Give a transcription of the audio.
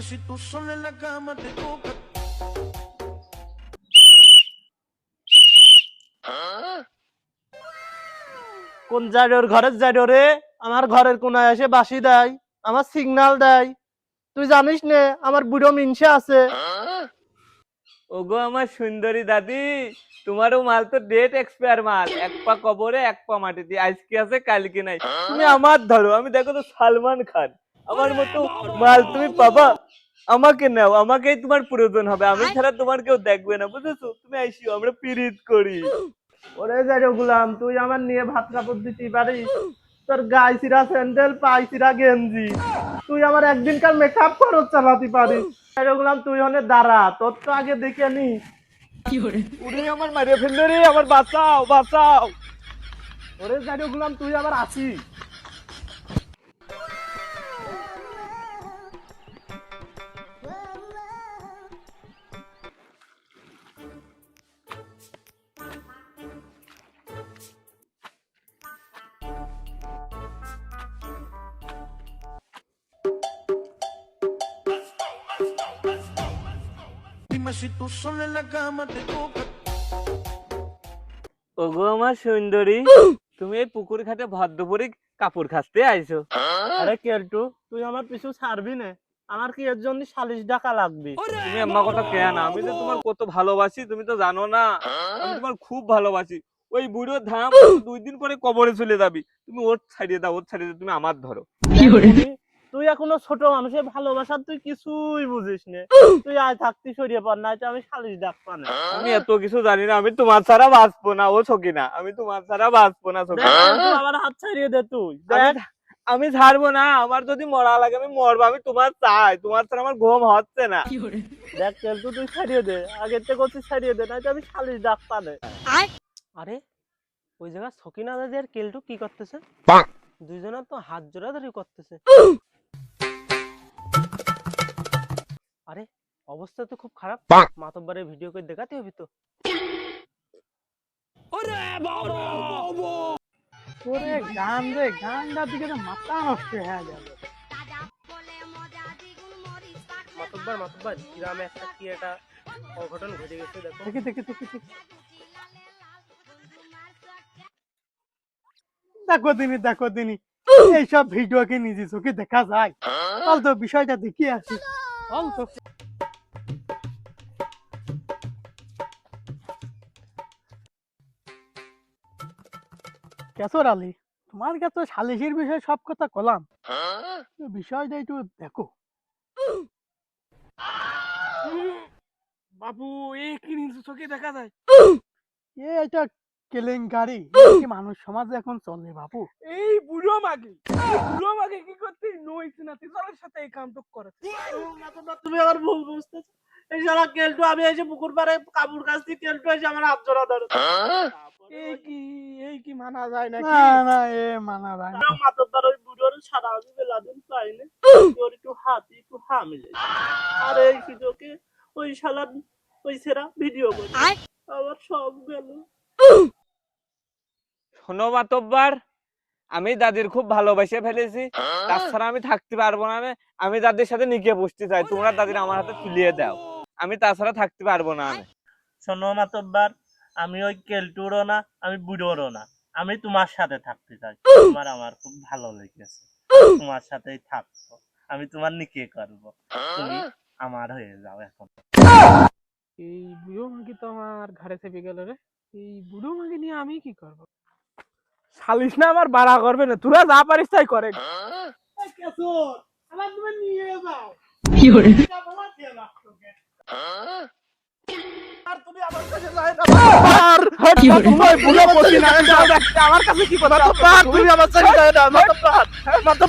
Dime si tú sola en la cama te toca. কোন জায়গার ঘরের জায়গা রে? আমার ঘরের কোনায় এসে বাসি দেয়, আমার সিগন্যাল দেয়। তুই জানিস নে, আমার বুড়ো মিনসে আছে। ওগো আমার সুন্দরী দাদি, তোমারও মাল তো ডেট এক্সপায়ার মাল। এক পা কবরে, এক পা মাটিতে। আজকে আছে, কালকে নাই। তুমি আমার ধরো, আমি দেখো তো সালমান খান। আমার মতো মাল তুমি পাবা। আমাকে নাও আমাকেই তোমার প্রয়োজন হবে। আমি ছাড়া তোমার কেউ দেখবে না বুঝেছ? তুমি আইসিও আমরা পিরিত করি। ওরে জায়গা গুলাম তুই আমার নিয়ে ভাত কাপড় দিতে পারিস। তোর গায়ে চিরা স্যান্ডেল পাই চিরা গেঞ্জি। তুই আমার একদিনকার মেকআপ খরচ চালাতে পারিস। গুলাম তুই হনে দাঁড়া তোর তো আগে দেখে নি। উনি আমার মারিয়ে ফেলল রে আমার বাঁচাও বাঁচাও। ওরে জায়গা গুলাম তুই আবার আসিস। ওগো আমার সুন্দরী তুমি এই পুকুর ঘাটে কাপড় খাসতে আইছো। আরে কেলটু তুই আমার পিছু ছাড়বি না। আমার কি এর জন্য সালিশ ডাকা লাগবে? তুমি আমার কথা কেন আমি তো তোমার কত ভালোবাসি তুমি তো জানো না। আমি তোমার খুব ভালোবাসি। ওই বুড়ো ধাম দুই দিন পরে কবরে চলে যাবি। তুমি ওর ছাড়িয়ে দাও ওর ছাড়িয়ে দাও তুমি আমার ধরো। তুই- তুই এখনও ছোট মানুষের ভালোবাসা তুই কিছুই বুঝিস না। তুই আয় থাকতি সরিয়ে পর না আমি সালিশ ডাক পানে আমি এত কিছু জানি না আমি তোমার ছাড়া বাঁচবো না ও ছকি না আমি তোমার ছাড়া বাঁচবো না ছকি আমার হাত ছাড়িয়ে দে তুই। আমি ছাড়বো না আমার যদি মরা লাগে আমি মরবো আমি তোমার চাই। তোমার ছাড়া আমার ঘুম হচ্ছে না। দেখ কেলটু তুই ছাড়িয়ে দে আগের থেকে করছিস ছাড়িয়ে দে নাই আমি সালিশ ডাক পানে আরে ওই জায়গা সকিনা দাদি আর কেলটু কি করতেছে? দুইজনের তো হাত জোড়া ধরে করতেছে আরে অবস্থা তো খুব খারাপ। মাতব্বারের ভিডিও করে দেখাতে হবে তো? ওরে বাবা! ওরে গান রে গানটার দিকে তো মাথা নষ্ট হয়ে যাবে। মাতব্বার মাতব্বার গ্রামে একটা কি একটা অঘটন ঘটে গেছে দেখো। দেখি দেখি দেখি দেখি। দেখো দিনি দেখো দিনি। এইসব ভিডিও কি নিজে চোখে দেখা যায়? চল তো বিষয়টা দেখি আসি। চল তো। কেসর আলী তোমার কাছে সালিশের বিষয়ে সব কথা কলাম। তো বিষয়টা একটু দেখো। বাবু এই কি চোখে দেখা যায়? এ এটা কেলেঙ্কারি। কি মানুষ সমাজে এখন চলে বাবু? এই বুড়ো মাগে! বুড়ো মাগে কি করতে? নইছে না তিজলের সাথে এই কামটা করে। তুমি আমার ভুল বুঝতেছো। এই শালা কেলটু আমি এসে পুকুর পাড়ে কাপড় কেলটু এসে আমার হাত জোড়া ধরে। এই কি এই কি মানা যায় নাকি? না না এ মানা যায় না। মাতব্বার ওই বুড়োর সারা আমি বেলাদিন পাই না ওর একটু হাতি একটু হা মিলে আর এই সুযোগে ওই শালা ওই সেরা ভিডিও করে আবার সব গেল। শোনো মাতব্বার আমি দাদির খুব ভালোবাসে ফেলেছি। তাছাড়া আমি থাকতে পারব না আমি- আমি দাদির সাথে নিকে বসতে চাই। তোমরা দাদির আমার হাতে তুলিয়ে দাও। আমি তাছাড়া থাকতে পারব না আমি। শোনো মাতব্বার আমি ওই কেলটুরও না আমি বুড়োরও না। আমি তোমার সাথে থাকতে চাই। তোমার আমার খুব ভালো লেগেছে। তোমার সাথেই থাকব। আমি তোমার নিকে করব। তুমি আমার হয়ে যাও এখন। এই বুড়ো মাগি তো আমার ঘরে চেপে গেল রে। এই বুড়ো মাগি নিয়ে আমি কি করব? সালিশ না আমার বাড়া করবে না। তোরা যা পারিস তাই করে। আমার তুমি নিয়ে যাও। কি করে? আমার কাছে যাই না আর কি কথা তুমি আমার কাছে না মাতব্বার